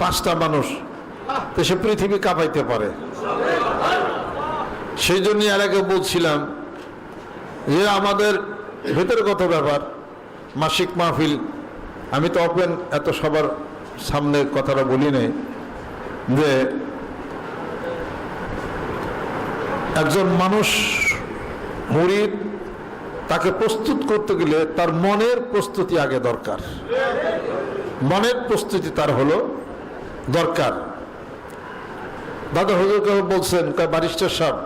পাঁচটা মানুষ। তো সে পৃথিবী কাঁপাইতে পারে। সেই জন্যই আর আগে বলছিলাম যে আমাদের ভেতরগত ব্যাপার। মাসিক মাহফিল, আমি তো অপেন এত সবার সামনে কথাটা বলি নাই যে একজন মানুষ মুরিদ তাকে প্রস্তুত করতে গেলে তার মনের প্রস্তুতি আগে দরকার। মনের প্রস্তুতি তার হলো দরকার। দাদা হুজুর কেউ বলছেন বারিস্টার সাহেব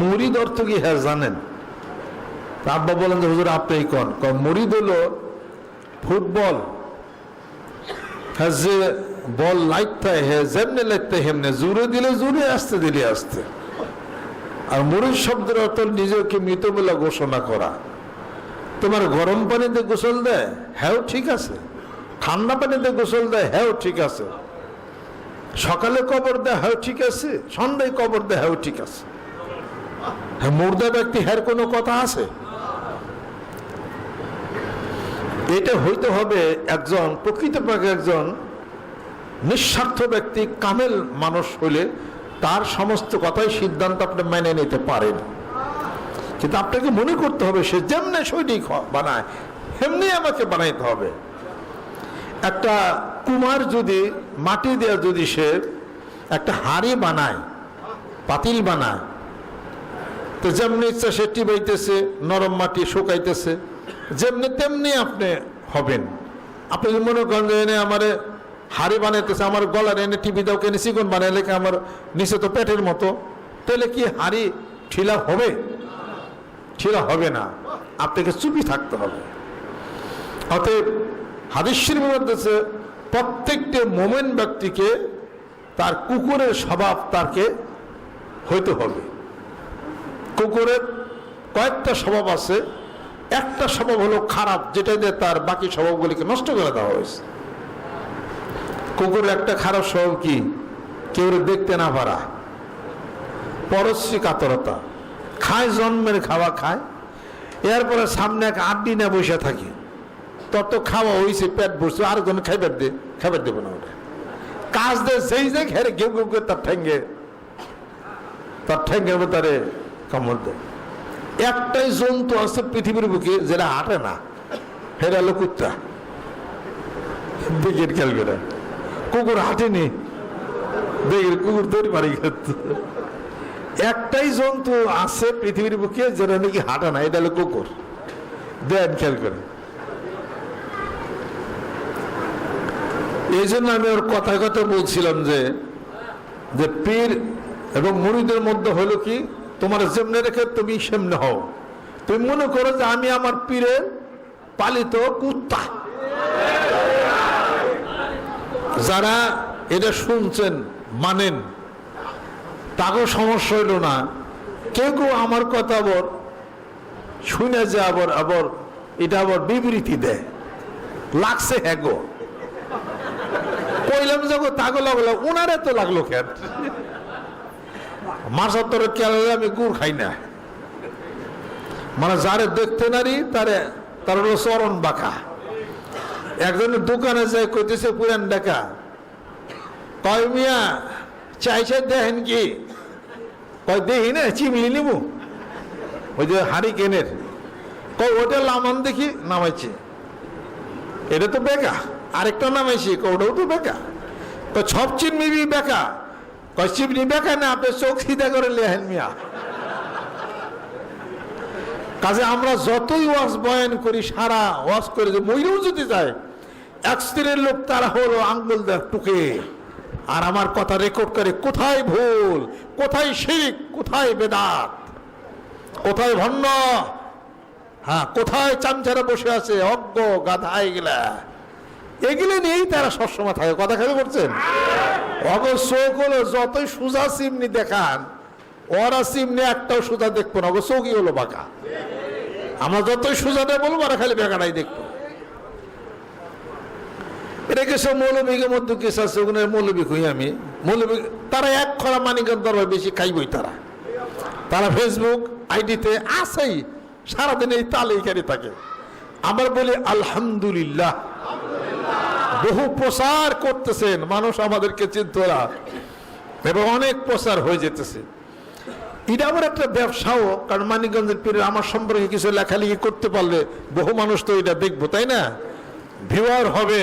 মুরিদ অর্থ কি? হ্যাঁ জানেন। আব্বা বলেন যে, হুজুর, আপনি কন? মুরিদ হলো ফুটবল। হ্যাঁ যে বল লাইতে হ্যাঁ যেমনে লাইতে হেমনে, জুড়ে দিলে জুড়ে, আসতে দিলে আসতে। আর মুড়ির শব্দের অর্থ নিজেকে মৃত বলে ঘোষণা করা। তোমার গরম পানিতে গোসল দেয়? হ্যাঁ ঠিক আছে। ঠান্ডা পানিতে গোসল দেয়? হ্যাঁ ঠিক আছে। সকালে কবর দেয় হ্যাঁ ঠিক আছে? সন্ধ্যায় কবর হ্যাঁ ঠিক আছে? হ্যাঁ মুর্দা ব্যক্তি হ্যার কোনো কথা আছে? এটা হইতে হবে একজন প্রকৃতপক্ষে একজন নিঃস্বার্থ ব্যক্তি, কামেল মানুষ হইলে তার সমস্ত কথাই সিদ্ধান্ত আপনি মেনে নিতে পারেন। কিন্তু আপনাকে মনে করতে হবে, সে যেমনি সৈনিক বানায় সেমনি আমাকে বানাইতে হবে। একটা কুমার যদি মাটি দেওয়া যদি সে একটা হাড়ি বানায়, পাতিল বানায়, তো যেমনি ইচ্ছা সে টিবাইতেছে নরম মাটি শুকাইতেছে, যেমনি তেমনি আপনি হবেন। আপনি যদি মনে করেন যে এনে আমার হাড়ি বানাইতেছে, আমার গলার এনে টিভি দাও, কেনে চিকন বানাইলে আমার নিচে তো পেটের মতো, তাহলে কি হাড়ি ঠিলা হবে? ঠিলা হবে না। আপনাকে চুপি থাকতে হবে। অতএব হাদিসের মধ্যে প্রত্যেকটি মোমেন ব্যক্তিকে তার কুকুরের স্বভাব তাকে হইতে হবে। কুকুরের কয়েকটা স্বভাব আছে। একটা স্বভাব হলো খারাপ, যেটা দিয়ে তার বাকি স্বভাবগুলিকে নষ্ট করে দেওয়া হয়েছে। কুকুরের একটা খারাপ স্বভাব কি? কেউ দেখতে না পারা। পরশ্রী কাতরতা। খায়, জন্মের খাওয়া খায়। এরপরে সামনে এক আড্ডি না বসে থাকি। তত খাওয়া হয়েছে পেট আর কোনো খাইবার দে খাবার দেবো না ওটা। কাজ দে সেই যে ঘেরে ঘেউ ঘেউ করে তার ঠেঙ্গে তার ঠেঙ্গের ভেতরে কামড় দেয়। একটাই জন্তু আছে পৃথিবীর বুকে যেটা হাঁটে না, হেরা হলো কুত্তা। দিকের খেয়াল করে। কুকুর হাঁটেনি। দেখের কুকুর তৈরি কিন্তু একটাই জন্তু আছে পৃথিবীর বুকে যেটা নাকি হাঁটে না, এটা হলো কুকুর। দেন খেয়াল করে। এই জন্য আমি ওর কথায় কথা বলছিলাম যে যে পীর এবং মুড়িদের মধ্যে হলো কি, তোমার যেমনে রেখে তুমি সেমনে হও। তুমি মনে করো যে আমি আমার পীরের পালিত কুত্তা। যারা এটা শুনছেন, মানেন তাকেও সমস্যা হইল না। কেউ কেউ আমার কথা আবার শুনে যে আবার আবার এটা আবার বিবৃতি দেয়। লাগছে হ্যাঁ গো। কইলাম যখন তাগো লাগল ওনারে তো লাগল কেন? মাছের তোর কেলে আমি গুড় খাই না। মানে যারে দেখতে নারি, তারে, তার হলো চরণ বাঁকা। একজনের দোকানে যায়, কইতেছে, পুরান ডাকা কয় মিয়া চাইছে দেখেন কি? কয়, দেখি না চিমলি নিবু ওই যে হাড়ি কেনের কয় ওটা লামান দেখি নামাইছে। এটা তো বেকা। আরেকটা নামাইছি কয়, ওটাও তো বেকা। তো সব চিমনি বেকা। কয় বেকা না, আপনি চোখ সিধা করে লেহেন মিয়া। কাজে আমরা যতই ওয়াজ বয়ান করি, সারা ওয়াজ করে যে মহিলাও যদি যায়, এক স্ত্রীর লোক তারা হলো আঙ্গুল দেখ টুকে। আর আমার কথা রেকর্ড করে, কোথায় ভুল, কোথায় শিখ কোথায় বেদাত, কোথায় ভণ্ড হ্যাঁ কোথায় চামচারা বসে আছে, অজ্ঞ গাধা এগুলা এগুলো নিয়েই তারা সবসময় থাকে। কথা খেতে করছেন? অগ চোখ হলো যতই সুজা সিমনি দেখান ওরা সিমনি একটাও সুজা দেখব না। অগ চোখই হলো বাঁকা। আমরা যতই সুজাটা বলব ওরা খালি বেকারাই দেখব। এটা কিছু মৌলবীকের মধ্যে কিছু আছে ওখানে মৌলবী কই আমি? মৌলবী তারা এক খরা মানিকের দরবার বেশি খাইবই তারা। তারা ফেসবুক আইডিতে আছেই। সারাদিন এই তালেই খালি থাকে। আমরা বলি আলহামদুলিল্লাহ। বহু প্রসার করতেছেন, মানুষ আমাদেরকে চিন্তরা এবং অনেক প্রসার হয়ে যেতেছে। এটা আমার একটা ব্যবসাও, কারণ মানিকগঞ্জের পীরের আমার সম্পর্কে কিছু লেখালেখি করতে পারলে বহু মানুষ তো এটা দেখব, তাই না? ভিওয়ার হবে।